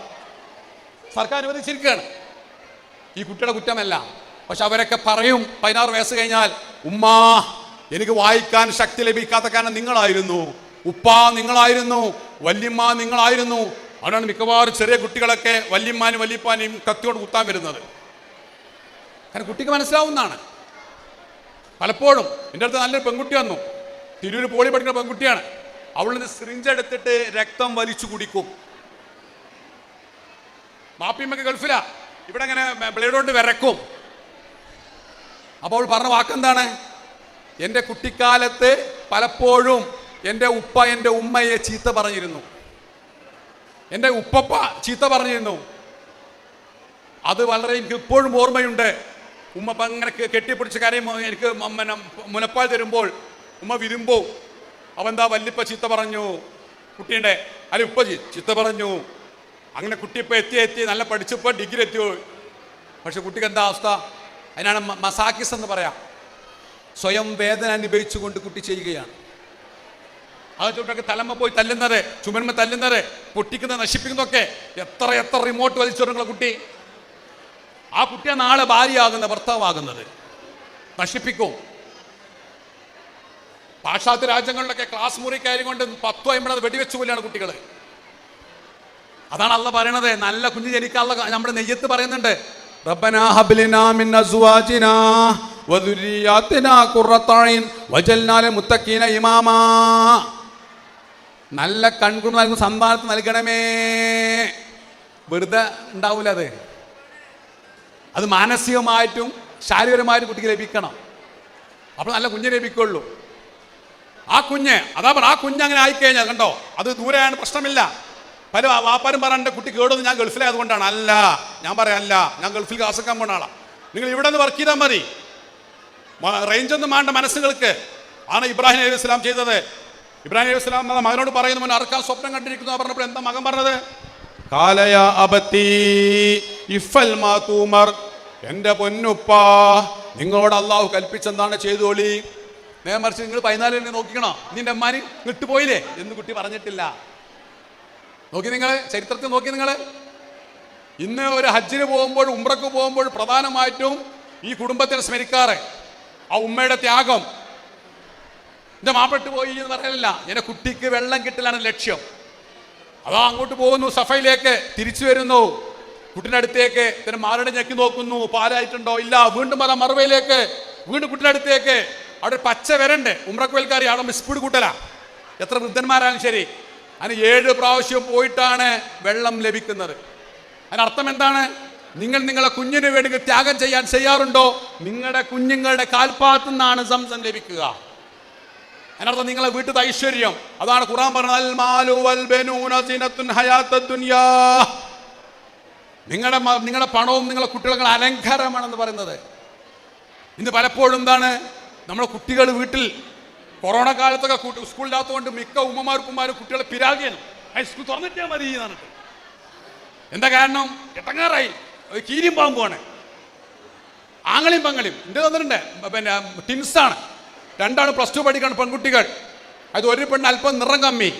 സർക്കാർ അനുവദിച്ചിരിക്കുകയാണ്. ഈ കുട്ടിയുടെ കുറ്റമല്ല. പക്ഷെ അവരൊക്കെ പറയും പതിനാറ് വയസ്സ് കഴിഞ്ഞാൽ ഉമ്മാ എനിക്ക് വായിക്കാൻ ശക്തി ലഭിക്കാത്ത കാരണം നിങ്ങളായിരുന്നു. ഉപ്പ നിങ്ങളായിരുന്നു. വല്യമ്മ നിങ്ങളായിരുന്നു. അതുകൊണ്ടാണ് മിക്കവാറും ചെറിയ കുട്ടികളൊക്കെ വല്യമ്മാനും വല്യപ്പാനെയും കത്തിയോട് കുത്താൻ വരുന്നത്. കാരണം കുട്ടിക്ക് മനസ്സിലാവുന്നതാണ്. പലപ്പോഴും എന്റെ അടുത്ത് നല്ലൊരു പെൺകുട്ടി വന്നു. തിരൂർ പോളി പഠിക്കുന്ന പെൺകുട്ടിയാണ്. അവളിന് സിറിഞ്ച് എടുത്തിട്ട് രക്തം വലിച്ചു കുടിക്കും. മാപ്പിയമ്മക്ക് ഗൾഫിലാ. ഇവിടെ അങ്ങനെ ബ്ലേഡ് കൊണ്ട് വിറക്കും. അപ്പോൾ പറഞ്ഞ വാക്കെന്താണ്? എന്റെ കുട്ടിക്കാലത്ത് പലപ്പോഴും എന്റെ ഉപ്പ എന്റെ ഉമ്മയെ ചീത്ത പറഞ്ഞിരുന്നു. എന്റെ ഉപ്പപ്പ ചീത്ത പറഞ്ഞിരുന്നു. അത് വളരെ എനിക്ക് ഇപ്പോഴും ഓർമ്മയുണ്ട്. ഉമ്മ അങ്ങനെ കെട്ടിപ്പിടിച്ച കാര്യം എനിക്ക് മുനപ്പാൽ തരുമ്പോൾ ഉമ്മ വിരുമ്പോ അവന്താ വല്ലിപ്പ ചീത്ത പറഞ്ഞു. കുട്ടീന്റെ അല്ല ഉപ്പ ചീത്ത പറഞ്ഞു. അങ്ങനെ കുട്ടി ഇപ്പം എത്തി എത്തി നല്ല പഠിച്ചപ്പോൾ ഡിഗ്രി എത്തിയോ? പക്ഷെ കുട്ടിക്ക് എന്താ അവസ്ഥ? അതിനാണ് മസാക്കിസ് എന്ന് പറയാം. സ്വയം വേദന അനുഭവിച്ചുകൊണ്ട് കുട്ടി ചെയ്യുകയാണ്. അതൊക്കെ തലമ തലമ്മ പോയി തല്ലുന്നത് ചുമന്മ തല്ലുന്നത് പൊട്ടിക്കുന്നത് നശിപ്പിക്കുന്നതൊക്കെ എത്ര എത്ര റിമോട്ട് വലിച്ചെടുക്കുന്ന കുട്ടി. ആ കുട്ടിയെ നാളെ ഭാര്യയാകുന്ന ഭർത്താവാകുന്നത്. നശിപ്പിക്കും. പാശ്ചാത്യ രാജ്യങ്ങളിലൊക്കെ ക്ലാസ് മുറി കയറി കൊണ്ട് പത്തോ അമ്പത് വെടിവെച്ച് പോലെയാണ് കുട്ടികൾ അതാണ് അല്ല പറയണത്. നല്ല കുഞ്ഞ് ജനിക്കാനുള്ള നമ്മുടെ നെയ്യത്ത് പറയുന്നുണ്ട്. റബ്ബനാ ഹബ്ലിനാ മിൻ അസ്വാജിനാ ഇമാമാ. നല്ല കൺകുണ നൽകുന്ന സന്താനത്ത് നൽകണമേ. വെറുതെ ഉണ്ടാവില്ല അത്. അത് മാനസികമായിട്ടും ശാരീരികമായിട്ടും കുട്ടിക്ക് ലഭിക്കണം. അപ്പോൾ നല്ല കുഞ്ഞ് ലഭിക്കുള്ളൂ. ആ കുഞ്ഞ് അതാ പറ ആ കുഞ്ഞ് അങ്ങനെ ആയിക്കഴിഞ്ഞാൽ കണ്ടോ അത് ദൂരെയാണ് പ്രശ്നമില്ല. പല വാപ്പാരും പറയാൻ കുട്ടി കേടുന്നു ഞാൻ ഗൾഫിലായതുകൊണ്ടാണ് അല്ല ഞാൻ പറയാം അല്ല ഞാൻ ഗൾഫിൽ കാസക്കാൻ പോണ ആളാണ് നിങ്ങൾ ഇവിടെ നിന്ന് വർക്ക് ചെയ്താൽ മതി. റേഞ്ച് ഒന്നും വേണ്ട മനസ്സുകൾക്ക്. ആണ് ഇബ്രാഹിം അലൈഹി ഇസ്ലാം ചെയ്തത്. ഇബ്രാഹിം അലൈഹി ഇസ്ലാം എന്ന മകനോട് പറയുന്നു മുൻ അറക്കാൻ സ്വപ്നം കണ്ടിരിക്കുന്നു. പറഞ്ഞപ്പോൾ എന്താ മകൻ പറഞ്ഞത്? കാലയ അബത്തി ഇഫൽ മാതൂമർ. എന്റെ പൊന്നുപ്പ നിങ്ങളോട് അള്ളാഹു കൽപ്പിച്ചെന്താണ് ചെയ്തോളി നേരെ മറിച്ച് നിങ്ങൾ പതിനാലിന് നോക്കിക്കണോ? നിന്റെ അമ്മാന് വിട്ടുപോയില്ലേ എന്ന് കുട്ടി പറഞ്ഞിട്ടില്ല. നോക്കി നിങ്ങൾ ചരിത്രത്തിൽ നോക്കി നിങ്ങൾ ഇന്ന് ഒരു ഹജ്ജിന് പോകുമ്പോൾ ഉംറക്ക് പോകുമ്പോൾ പ്രധാനമായിട്ടും ഈ കുടുംബത്തിനെ സ്മരിക്കാറ്. ആ ഉമ്മയുടെ ത്യാഗം. എന്റെ മാപ്പിട്ട് പോയി എന്ന് പറയാനില്ല എന്റെ കുട്ടിക്ക് വെള്ളം കിട്ടലാണ് ലക്ഷ്യം. അതാ അങ്ങോട്ട് പോകുന്നു സഫയിലേക്ക് തിരിച്ചു വരുന്നു. കുട്ടിന്റെ അടുത്തേക്ക് ഇതിന് മാരുടെ ഞെക്കി നോക്കുന്നു. പാലായിട്ടുണ്ടോ? ഇല്ല. വീണ്ടും അതാ മറുവയിലേക്ക് വീണ്ടും കുട്ടിന്റെ അടുത്തേക്ക്. അവിടെ പച്ച വരണ്ടേ. ഉമ്രക്കുവൽക്കാരി അവിടെ മിസ്പീഡ് കൂട്ടല. എത്ര വൃദ്ധന്മാരാണ് ശരി. അതിന് ഏഴ് പ്രാവശ്യം പോയിട്ടാണ് വെള്ളം ലഭിക്കുന്നത്. അതിനർത്ഥം എന്താണ്? നിങ്ങൾ നിങ്ങളെ കുഞ്ഞിന് വേണ്ടി ത്യാഗം ചെയ്യാൻ ചെയ്യാറുണ്ടോ? നിങ്ങളുടെ കുഞ്ഞുങ്ങളുടെ കാൽപ്പാത്തു നിന്നാണ് സംസം ലഭിക്കുക. അതിനർത്ഥം നിങ്ങളെ വീട്ടിൽ ഐശ്വര്യം. അതാണ് ഖുറാൻ പറഞ്ഞത്. നിങ്ങളുടെ നിങ്ങളുടെ പണവും നിങ്ങളുടെ കുട്ടികളെ അലങ്കാരമാണെന്ന് പറയുന്നത്. ഇന്ന് പലപ്പോഴും എന്താണ് നമ്മുടെ കുട്ടികൾ വീട്ടിൽ കൊറോണ കാലത്തൊക്കെ കുട്ടി- കൊണ്ട് മിക്ക ഉമ്മമാർക്കുമാരും കുട്ടികളെ പിരാഗിയാണ്. ഹൈസ്കൂൾ തുറന്നിട്ടേ മതി എന്നാണ്. എന്താ കാരണം? എട്ടങ്ങാറായി കീരിയും പാമ്പുമാണ് ആങ്ങളിയും പങ്ങളിയും. എന്റെ തന്നിട്ടുണ്ട്. പിന്നെ ടിൻസാണ് രണ്ടാണ് പ്ലസ് ടു പഠിക്കാണ് പെൺകുട്ടികൾ. അത് ഒരു പെണ്ണ് അല്പം നിറം കമ്മി.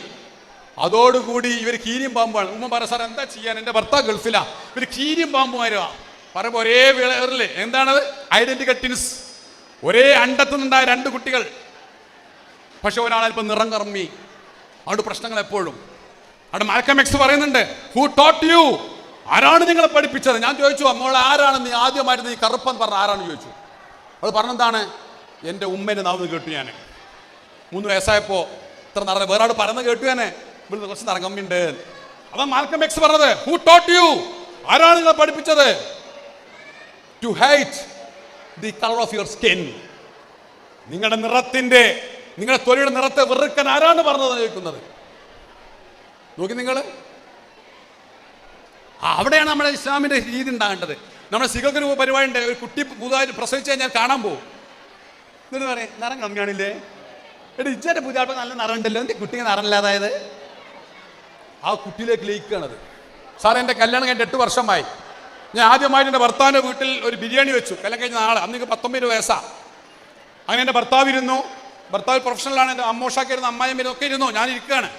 അതോടുകൂടി ഇവർ കീരിയും പാമ്പാണ് ഉമ്മ പറ സാർ എന്താ ചെയ്യാൻ? എന്റെ ഭർത്താവ് ഗൾഫിലാ. ഇവർ കീരിയും പാമ്പുമാരുവാ പറയുമ്പോൾ ഒരേ വിളവറിൽ എന്താണത് ഐഡന്റിക്കൽ ടിൻസ് ഒരേ അണ്ടത്തു നിന്നുണ്ടായ രണ്ട് കുട്ടികൾ. പക്ഷെ ഒരാൾ അല്പം നിറം കറമ്മി അതുകൊണ്ട് പ്രശ്നങ്ങൾ എപ്പോഴും. അവിടെ മാൽക്കം എക്സ് പറയുന്നുണ്ട് ഹു ടോട്ട് യു ആരാണ് നിങ്ങളെ പഠിപ്പിച്ചത്? ഞാൻ ചോദിച്ചു മോളെ ആരാണ് നീ ആദ്യമായിട്ട് നീ കറുപ്പെന്ന് പറഞ്ഞ ആരാണ്? ചോദിച്ചു. അത് പറഞ്ഞെന്താണ്? എന്റെ ഉമ്മേന്റെ നാവ് കേട്ടു ഞാൻ മൂന്ന് വയസ്സായപ്പോൾ ഇത്ര നിറ വേറെ ആൾ പറയുന്നത് കേട്ടു ഞാൻ ഇവിടുന്ന് കുറച്ച് നിറങ്ങമ്മിണ്ട് അതാ മാൽക്കം എക്സ് പറഞ്ഞത്. ഹു ടോട്ട് യു ആരാണ് നിങ്ങളെ പഠിപ്പിച്ചത്? To hate the colour of your skin നിങ്ങളുടെ നിറത്തിന്റെ നിങ്ങളുടെ തൊലിയുടെ നിറത്തെ വെറുക്കാൻ ആരാണ് പറഞ്ഞത് ചോദിക്കുന്നത്? നോക്കി നിങ്ങൾ അവിടെയാണ് നമ്മുടെ ഇസ്ലാമിന്റെ രീതി ഉണ്ടാകേണ്ടത്. നമ്മുടെ സിഖത്തിന് പരിപാടി ഉണ്ട് ഒരു കുട്ടി പുതുതായിട്ട് പ്രസവിച്ച് കഴിഞ്ഞാൽ കാണാൻ പോകും. എന്നിട്ട് പറയാം നിറം കമ്മിയാണില്ലേ? എടി ഇച്ചേന്റെ പുതിയ നല്ല നിറം ഉണ്ടല്ലോ എന്ത് കുട്ടിക്ക് നിറമില്ലാതായത്? ആ കുട്ടിയിലേക്ക് ലയിക്കുകയാണത്. സാറേ എന്റെ കല്യാണം കഴിഞ്ഞ എട്ട് വർഷമായി. ഞാൻ ആദ്യമായിട്ട് എന്റെ ഭർത്താവിന്റെ വീട്ടിൽ ഒരു ബിരിയാണി വെച്ചു. കല്യാണം കഴിഞ്ഞ നാളെ. അന്ന് എനിക്ക് പത്തൊമ്പത് വയസ്സാ. അങ്ങനെ എന്റെ ഭർത്താവ് ഇരുന്നു. ഭർത്താവ് പ്രൊഫഷണലാണ് എന്റെ അമ്മോഷാക്കിയിരുന്നു അമ്മായിമ്മ ഒക്കെ ഇരുന്നു. ഞാൻ ഇരിക്കുകയാണ്.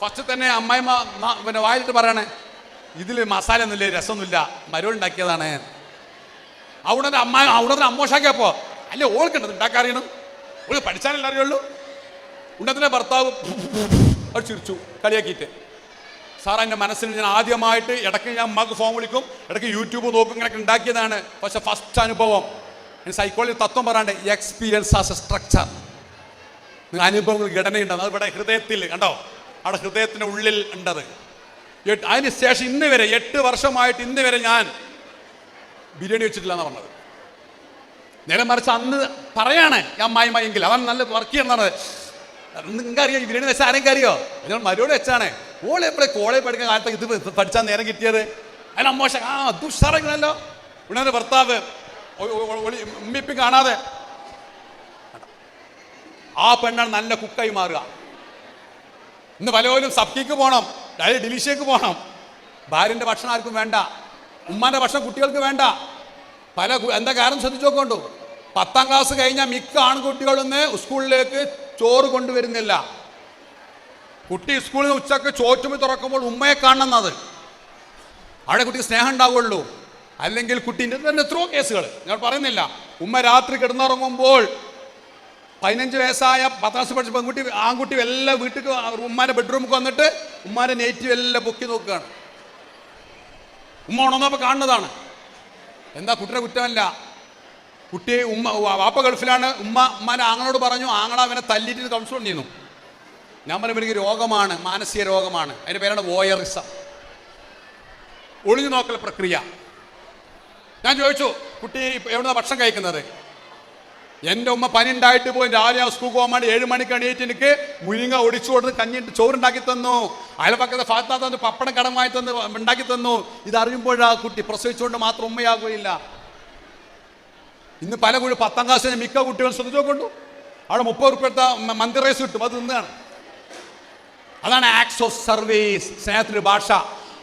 ഫസ്റ്റ് തന്നെ അമ്മായിമ്മ പിന്നെ വായിലിട്ട് പറയണേ ഇതിൽ മസാല ഒന്നുമില്ല രസമൊന്നുമില്ല. മരുവൾ അവിടെ നിന്ന് അമ്മ അവിടെ നിന്ന് അമ്മോഷാക്കിയപ്പോ അല്ലേ ഓൾക്കുണ്ടത് ഉണ്ടാക്കാറിയണം ഓൾ പഠിച്ചാലല്ലേ അറിയുള്ളൂ. ഉണ്ടത്തിന്റെ ഭർത്താവ് അത് ചിരിച്ചു കളിയാക്കിയിട്ട്. സാറാ എന്റെ മനസ്സിൽ ഞാൻ ആദ്യമായിട്ട് ഇടയ്ക്ക് ഞാൻ അമ്മയ്ക്ക് ഫോൺ വിളിക്കും ഇടയ്ക്ക് യൂട്യൂബ് നോക്കും ഇങ്ങനെയൊക്കെ ഉണ്ടാക്കിയതാണ്. പക്ഷെ ഫസ്റ്റ് അനുഭവം. ഞാൻ സൈക്കോളജി തത്വം പറയാണ്ട് എക്സ്പീരിയൻസ് ആസ് എ സ്ട്രക്ചർ അനുഭവങ്ങൾ ഘടനയുണ്ടാകും അത് ഇവിടെ ഹൃദയത്തിൽ കണ്ടോ? അവിടെ ഹൃദയത്തിന്റെ ഉള്ളിൽ ഉണ്ടത്. അതിന് ശേഷം ഇന്ന് വരെ എട്ട് വർഷമായിട്ട് ഇന്ന് വരെ ഞാൻ ബിരിയാണി വെച്ചിട്ടില്ല എന്നാണ് പറഞ്ഞത്. നേരെ മറിച്ച് അന്ന് പറയാണ് ഈ അമ്മായിമായെങ്കിൽ അവൻ നല്ല വർക്ക് ചെയ്യണമെന്നാണ് നിങ്ങൾക്കറിയോ ബിരിയാണി വെച്ചാൽ ആരെങ്കിലും അറിയോ? നിങ്ങൾ മരോട് വെച്ചാണ്. ഓളെ എപ്പോഴേ കോളേജ് പഠിക്കുന്ന കാലത്ത് ഇത് പഠിച്ചാൽ നേരം കിട്ടിയത്? അതിന് അമ്മോശ ആ ദുഷറങ്ങനല്ലോ ഇവിടെ ഭർത്താവ് ഉമ്മിപ്പി കാണാതെ. ആ പെണ്ണാണ് നല്ല കുക്കായി മാറുക. ഇന്ന് പലപോലും സഫ്കിക്ക് പോകണം അതായത് ഡിലീഷ്യക്ക് പോകണം ഭാര്യന്റെ ഭക്ഷണം ആർക്കും വേണ്ട. ഉമ്മാന്റെ ഭക്ഷണം കുട്ടികൾക്ക് വേണ്ട. പല എന്താ കാരണം ശ്രദ്ധിച്ചു നോക്കൊണ്ടു? പത്താം ക്ലാസ് കഴിഞ്ഞാൽ മിക്ക ആൺകുട്ടികളൊന്ന് സ്കൂളിലേക്ക് ചോറ് കൊണ്ടുവരുന്നില്ല. കുട്ടി സ്കൂളിൽ നിന്ന് ഉച്ചയ്ക്ക് ചോറ്റുമ്പി തുറക്കുമ്പോൾ ഉമ്മയെ കാണുന്നത് അവിടെ കുട്ടിക്ക് സ്നേഹം ഉണ്ടാവുള്ളൂ. അല്ലെങ്കിൽ കുട്ടീന്റെ തന്നെ എത്രയോ കേസുകൾ ഞാൻ പറയുന്നില്ല. ഉമ്മ രാത്രി കിടന്നുറങ്ങുമ്പോൾ പതിനഞ്ച് വയസ്സായ പത്താം ക്ലാസ് പഠിച്ച പെൺകുട്ടി ആൺകുട്ടി എല്ലാം വീട്ടിൽ ഉമ്മാന്റെ ബെഡ്റൂമിൽ വന്നിട്ട് ഉമ്മാന്റെ നെറ്റീവ് എല്ലാം പൊക്കി നോക്കുകയാണ്. ഉമ്മ ഉണർന്നപ്പോൾ കാണുന്നതാണ്. എന്താ കുട്ടിയുടെ കുറ്റമല്ല. കുട്ടി ഉമ്മ വാപ്പ ഗൾഫിലാണ്. ഉമ്മ ഉമ്മാനെ ആങ്ങളോട് പറഞ്ഞു ആങ്ങള അവനെ തല്ലിയിട്ട് കൗൺസിൽ ചെയ്യുന്നു ഞാൻ പറയുമ്പോൾ എനിക്ക് രോഗമാണ് മാനസിക രോഗമാണ്. അതിന്റെ പേരാണ് വോയറിസം. ഒളിഞ്ഞു നോക്കൽ പ്രക്രിയ. ഞാൻ ചോദിച്ചു കുട്ടി എവിടുന്ന ഭക്ഷണം കഴിക്കുന്നത്? എന്റെ ഉമ്മ പനി ഉണ്ടായിട്ട് പോയി രാവിലെ സ്കൂൾ പോകാൻ ഏഴ് മണിക്ക് എണീറ്റ് എനിക്ക് മുരിങ്ങ ഒടിച്ചു കൊടുത്ത് കഞ്ഞി ചോറുണ്ടാക്കി തന്നു. അയൽപ്പക്കത്തെ ഫാത്താ തന്നു പപ്പടം കടമായി തന്നു ഉണ്ടാക്കി തന്നു. ഇതറിയുമ്പോഴാ കുട്ടി പ്രസവിച്ചുകൊണ്ട് മാത്രം ഉമ്മയാകുകയില്ല. ഇന്ന് പല കുഴി പത്താം ക്ലാസ്സിന് മിക്ക കുട്ടികളും ശ്രദ്ധിച്ചു കൊണ്ടു? അവിടെ മുപ്പത് റുപ്യത്തെ മന്തി റൈസ് കിട്ടും അത് നിന്നാണ് അതാണ് ആക്സ് ഓഫ് സർവീസ് സ്നേഹത്തിന്റെ ഭാഷ.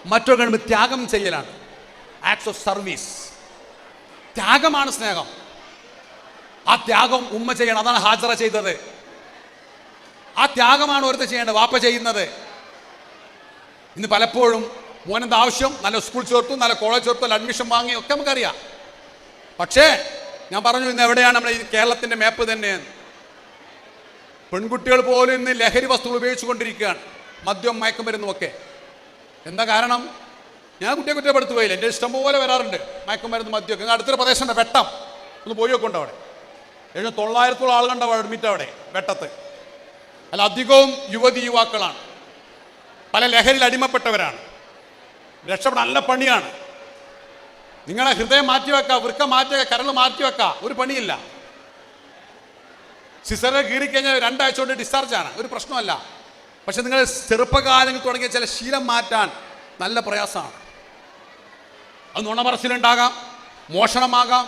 മറ്റൊരു ത്യാഗം ചെയ്യലാണ്. ആക്സ് ഓഫ് സർവീസ് ത്യാഗമാണ് സ്നേഹം. ആ ത്യാഗം ഉമ്മ ചെയ്യണം. അതാണ് ഹാജറ ചെയ്തത്. ആ ത്യാഗമാണ് ഒരുത്ത് ചെയ്യേണ്ടത്. വാപ്പ ചെയ്യുന്നത്. ഇന്ന് പലപ്പോഴും മോനെന്ത് ആവശ്യം? നല്ല സ്കൂൾ ചേർത്തു നല്ല കോളേജ് ചേർത്തു നല്ല അഡ്മിഷൻ വാങ്ങി ഒക്കെ നമുക്കറിയാം. പക്ഷേ ഞാൻ പറഞ്ഞു ഇന്ന് എവിടെയാണ് നമ്മുടെ ഈ കേരളത്തിന്റെ മാപ്പ് തന്നെ? പെൺകുട്ടികൾ പോലും ഇന്ന് ലഹരി വസ്തുക്കൾ ഉപയോഗിച്ചുകൊണ്ടിരിക്കുകയാണ്. മദ്യം മയക്കുമരുന്നും ഒക്കെ എന്താ കാരണം? ഞാൻ കുട്ടിയെ പഠിത്തു പോയില്ല എന്റെ ഇഷ്ടം പോലെ വരാറുണ്ട്. മയക്കുമരുന്ന് മദ്യമൊക്കെ. അടുത്തൊരു പ്രദേശമുണ്ട് വെട്ടം. ഒന്ന് പോയി നോക്കുന്നുണ്ട് അവിടെ. ഏഴ് തൊള്ളായിരത്തോളം ആൾ കണ്ട അഡ്മിറ്റ് അവിടെ വെട്ടത്ത്. അല്ല അധികവും യുവതി യുവാക്കളാണ്. പല ലഹരിയിൽ അടിമപ്പെട്ടവരാണ്. രക്ഷപ്പെടാൻ നല്ല പണിയാണ്. നിങ്ങളെ ഹൃദയം മാറ്റി വെക്കുക വൃക്ക മാറ്റി കരൾ മാറ്റി വെക്കുക ഒരു പണിയില്ല. സിസറെ കീറിക്കഴിഞ്ഞാൽ രണ്ടാഴ്ച കൊണ്ട് ഡിസ്ചാർജാണ് ഒരു പ്രശ്നമല്ല. പക്ഷെ നിങ്ങൾ ചെറുപ്പകാലങ്ങൾ തുടങ്ങിയ ചില ശീലം മാറ്റാൻ നല്ല പ്രയാസമാണ്. അത് നുണമറച്ചിലുണ്ടാകാം മോഷണമാകാം.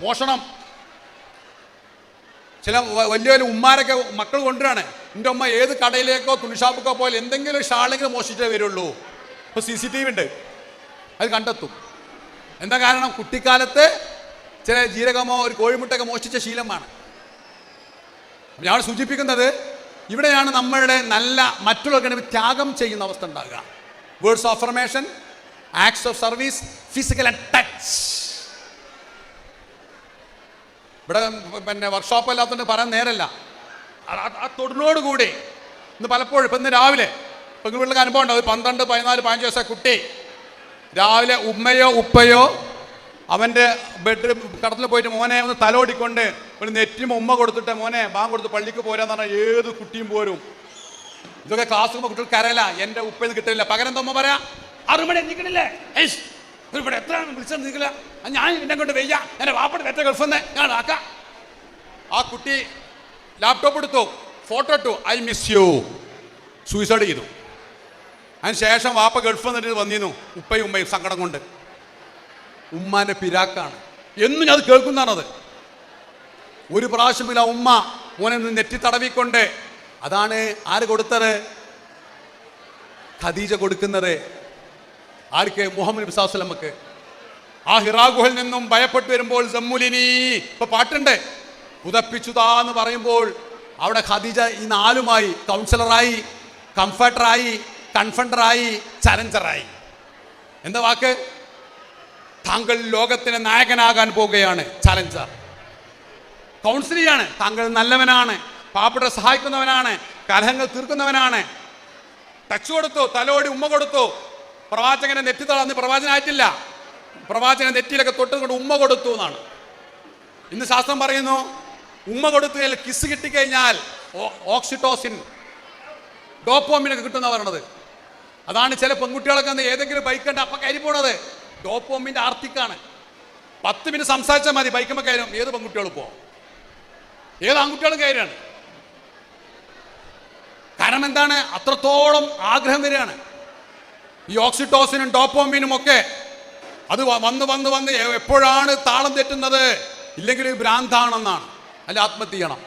മോഷണം ചില വലിയ വലിയ ഉമ്മാരൊക്കെ മക്കൾ കൊണ്ടുവരാണ്. എന്റെ ഉമ്മ ഏത് കടയിലേക്കോ തുണിഷാപ്പൊക്കെ പോയാൽ എന്തെങ്കിലും ഷാളെങ്കിലും മോഷിച്ചേ വരുള്ളൂ. ഇപ്പോൾ സി സി ടി വി ഉണ്ട്. അത് കണ്ടെത്തും. എന്താ കാരണം? കുട്ടിക്കാലത്ത് ചില ജീരകമോ ഒരു കോഴിമുട്ടൊക്കെ മോഷ്ടിച്ച ശീലമാണ്. ഞാൻ സൂചിപ്പിക്കുന്നത് ഇവിടെയാണ് നമ്മളുടെ നല്ല മറ്റുള്ളവർക്ക് ത്യാഗം ചെയ്യുന്ന അവസ്ഥ ഉണ്ടാകുക. Words of affirmation acts of service physical touch ഇവിടെ പിന്നെ വർക്ക്ഷോപ്പ് അല്ലാത്തതുകൊണ്ട് പറയാൻ നേരല്ല. ആ- തൊടിനോട് കൂടി ഇന്ന് പലപ്പോഴും ഇപ്പം ഇന്ന് രാവിലെ ഇപ്പം വീട്ടിലൊക്കെ അനുഭവം ഉണ്ടാവും. ഒരു പന്ത്രണ്ട് പതിനാല് പതിനഞ്ച് വയസ്സായ കുട്ടി രാവിലെ ഉമ്മയോ ഉപ്പയോ അവന്റെ ബെഡ്റൂം കടത്തിൽ പോയിട്ട് മോനെ ഒന്ന് തലോടിക്കൊണ്ട് ഒരു നെറ്റിമ ഉമ്മ കൊടുത്തിട്ട് മോനെ ബാങ്ക് കൊടുത്ത് പള്ളിക്ക് പോരാന്ന് പറഞ്ഞാൽ ഏത് കുട്ടിയും പോരും. ഇതൊക്കെ ക്ലാസ് കുട്ടികൾ കരയില്ല എന്റെ ഉപ്പയിൽ കിട്ടില്ല പകരം എന്താ ഉമ്മ പറയാ? ആറു മണി നിൽക്കണില്ലേ ഏയ് ഇവിടെ എത്ര വിളിച്ചത് നിൽക്കില്ല. ഞാൻ എന്നെ കൊണ്ട് വെയ്യ. എന്റെ വാപ്പട് വെറ്റ ഗൾഫെന്ന് ഞാൻ ആക്കാം. ആ കുട്ടി ലാപ്ടോപ്പ് എടുത്തു. ഫോട്ടോ ഇട്ടു. ഐ മിസ് യു സൂയിസൈഡ് ചെയ്തു. അതിന് ശേഷം വാപ്പ ഗൾഫിൽ നിന്നിട്ട് വന്നിരുന്നു. ഉപ്പയും ഉമ്മയും സങ്കടം കൊണ്ട്. ഉമ്മാന്റെ പിരാക്കാണ്. എന്നും ഞാൻ അത് കേൾക്കുന്നതാണത് ഒരു പ്രാവശ്യമില്ല ഉമ്മ മോനെ നെറ്റി തടവിക്കൊണ്ട് അതാണ് ആര് കൊടുത്തത്? ഖദീജ കൊടുക്കുന്നത്. ആർക്ക് മുഹമ്മദ് നബി ആ ഹിറാഗുഹൽ നിന്നും ഭയപ്പെട്ടു വരുമ്പോൾ ജമ്മുലിനി ഇപ്പൊ പാട്ടുണ്ട്. പുതപ്പിച്ചുതാ എന്ന് പറയുമ്പോൾ അവിടെ ഖദീജ ഈ നാലുമായി കൗൺസിലറായി കംഫർട്ടറായി കൺഫണ്ടറായി ചലഞ്ചറായി എന്താ വാക്ക്? താങ്കൾ ലോകത്തിന് നായകനാകാൻ പോവുകയാണ് ചലഞ്ചർ കൗൺസിലിയാണ് താങ്കൾ നല്ലവനാണ് പാവപ്പെട്ട സഹായിക്കുന്നവനാണ് കലഹങ്ങൾ തീർക്കുന്നവനാണ്. ടച്ച് കൊടുത്തു തലോടി ഉമ്മ കൊടുത്തു. പ്രവാചകനെ നെറ്റി തളർന്ന് പ്രവാചനായിട്ടില്ല പ്രവാചകനെ നെറ്റിയിലൊക്കെ തൊട്ടുകൊണ്ട് ഉമ്മ കൊടുത്തു എന്നാണ്. ഇന്ന് ശാസ്ത്രം പറയുന്നു ഉമ്മ കൊടുത്തു കിസ് കിട്ടിക്കഴിഞ്ഞാൽ ഓക്സിറ്റോസിൻ ഡോപ്പോമിനൊക്കെ കിട്ടുന്ന പറയണത്. അതാണ് ചില പെൺകുട്ടികളൊക്കെ അന്ന് ഏതെങ്കിലും ബൈക്ക് കണ്ട് അപ്പം കരി പോണത്. ഡോപ്പോമിന്റെ ആർത്തിക്കാണ്. പത്ത് മിനിറ്റ് സംസാരിച്ചാൽ മതി ബൈക്കുമ്പോൾ കയറും. ഏത് പെൺകുട്ടികളും പോ ഏത് ആൺകുട്ടികളും കയറാണ് കാരണം എന്താണ്? അത്രത്തോളം ആഗ്രഹം വരികയാണ്. ഈ ഓക്സിറ്റോസിനും ഡോപ്പോമിനും ഒക്കെ അത് വന്ന് വന്ന് വന്ന് എപ്പോഴാണ് താളം തെറ്റുന്നത്? ഇല്ലെങ്കിൽ ഭ്രാന്താണെന്നാണ്. അല്ല ആത്മഹത്യ ചെയ്യണം.